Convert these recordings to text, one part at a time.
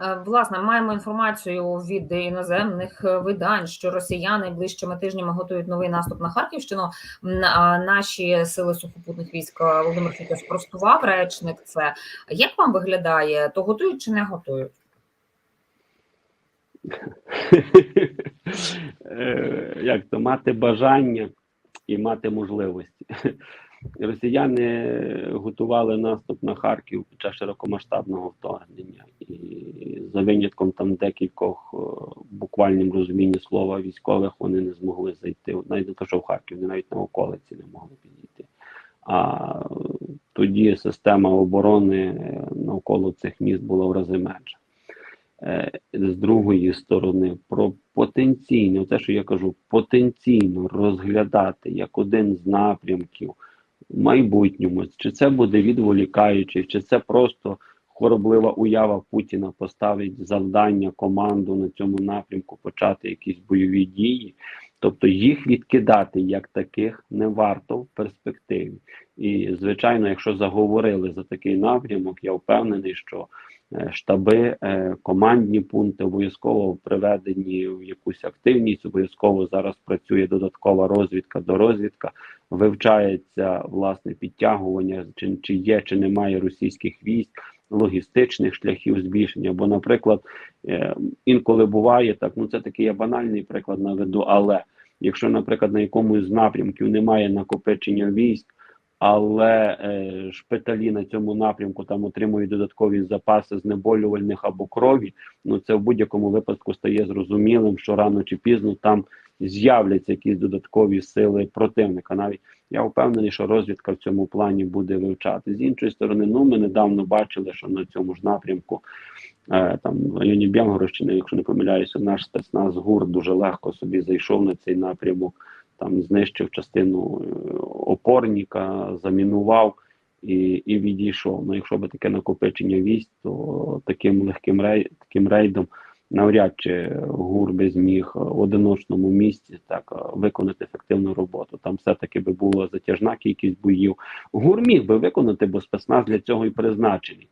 Е, Власне, маємо інформацію від іноземних е, видань, що росіяни ближчими тижнями готують новий наступ на Харківщину. Наші сили сухопутних військ е, Володимир Фітов спростував речник. Це як вам виглядає? То готують чи не готують? Як то мати бажання і мати можливості. Росіяни готували наступ на Харків під час широкомасштабного вторгнення, і за винятком там декількох е, буквальним розумінні слова військових вони не змогли зайти. Навіть не то, що в Харків, вони навіть на околиці не могли підійти. А тоді система оборони е, навколо цих міст була в рази менша. Е, З другої сторони, про потенційно, те, що я кажу, потенційно розглядати як один з напрямків в майбутньому, чи це буде відволікаючи, чи це просто хвороблива уява Путіна поставить завдання команду на цьому напрямку почати якісь бойові дії. Тобто їх відкидати як таких не варто в перспективі. І, звичайно, якщо заговорили за такий напрямок, я впевнений, що е, штаби, е, командні пункти обов'язково приведені в якусь активність. Обов'язково зараз працює додаткова розвідка до розвідка, вивчається власне підтягування, чи, чи є, чи немає російських військ, логістичних шляхів збільшення. Бо, наприклад, е, інколи буває так. Ну це такий я банальний приклад наведу, але якщо, наприклад, на якомусь з напрямків немає накопичення військ. Але е, шпиталі на цьому напрямку там отримують додаткові запаси знеболювальних або крові. Ну це в будь-якому випадку стає зрозумілим, що рано чи пізно там з'являться якісь додаткові сили противника. Навіть я впевнений, що розвідка в цьому плані буде вивчати. З іншої сторони, ну ми недавно бачили, що на цьому ж напрямку е, там в районі Бєнгородщини, якщо не помиляюся, наш спецназ ГУР дуже легко собі зайшов на цей напрямок там знищив частину е, опорника, замінував і і відійшов. Ну, якщо би таке накопичення військ, то таким легким рей, таким рейдом навряд чи ГУР би зміг в одиночному місці так е, виконати ефективну роботу. Там все-таки би була затяжна кількість боїв. ГУР міг би виконати, бо спецназ для цього і призначений.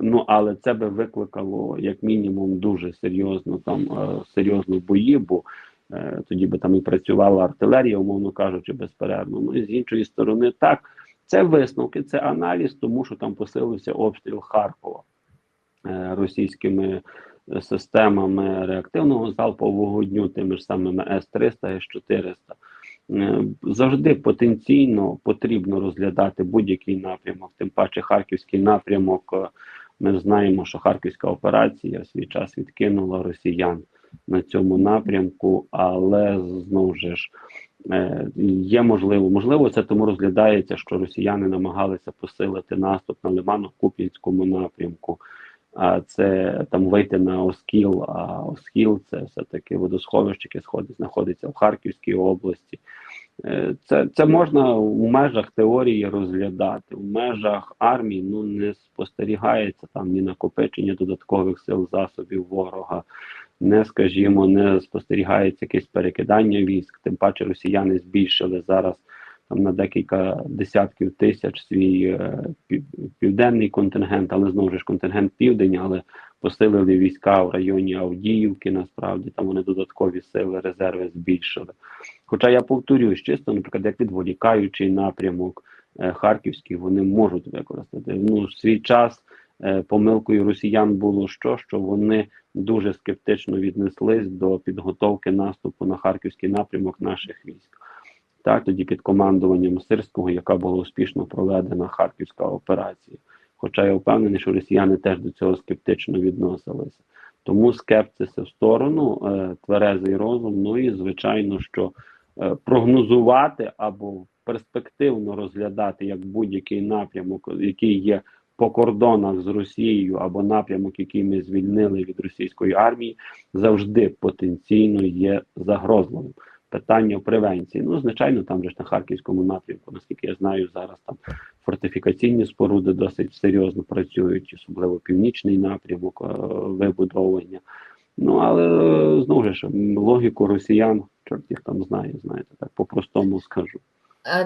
Ну але це би викликало як мінімум дуже серйозно там е, серйозно бої, бо Е, тоді би там і працювала артилерія, умовно кажучи, безперервно. Ну і з іншої сторони, так, це висновки, це аналіз, тому що там посилився обстріл Харкова російськими системами реактивного залпового вогню, тими ж самими С-300, С-400. Е, Завжди потенційно потрібно розглядати будь-який напрямок, тим паче харківський напрямок. Ми знаємо, що харківська операція в свій час відкинула росіян на цьому напрямку, але знову ж е, є можливо, можливо, це тому розглядається, що росіяни намагалися посилити наступ на Лимано-Куп'янському напрямку. А це там вийти на Оскіл, а Оскіл це все-таки водосховище, яке знаходиться в Харківській області. Е, це це можна у межах теорії розглядати. У межах армії ну не спостерігається там ні накопичення додаткових сил засобів ворога не скажімо, не спостерігається якесь перекидання військ. Тим паче росіяни збільшили зараз там на декілька десятків тисяч свій е, південний контингент, але знову ж контингент південь, але посилили війська в районі Авдіївки. Насправді там вони додаткові сили, резерви збільшили. Хоча я повторюю, чисто, наприклад, як відволікаючий напрямок е, Харківський, вони можуть використати ну свій час. Е, помилкою росіян було що, що вони дуже скептично віднеслись до підготовки наступу на харківський напрямок наших військ. Так, тоді під командуванням Сирського, яка була успішно проведена харківська операція. Хоча я впевнений, що росіяни теж до цього скептично відносилися. Тому скепсиси в сторону, е, тверезий розум. Ну і звичайно, що е, прогнозувати або перспективно розглядати як будь-який напрямок, який є по кордонах з Росією або напрямок, який ми звільнили від російської армії, завжди потенційно є загрозливим. Питання превенції. Ну, звичайно, там же ж на харківському напрямку, наскільки я знаю, зараз там фортифікаційні споруди досить серйозно працюють, особливо північний напрямок е вибудовування. Ну але е знову ж логіку росіян, чорт їх там знає, знаєте, так по-простому скажу.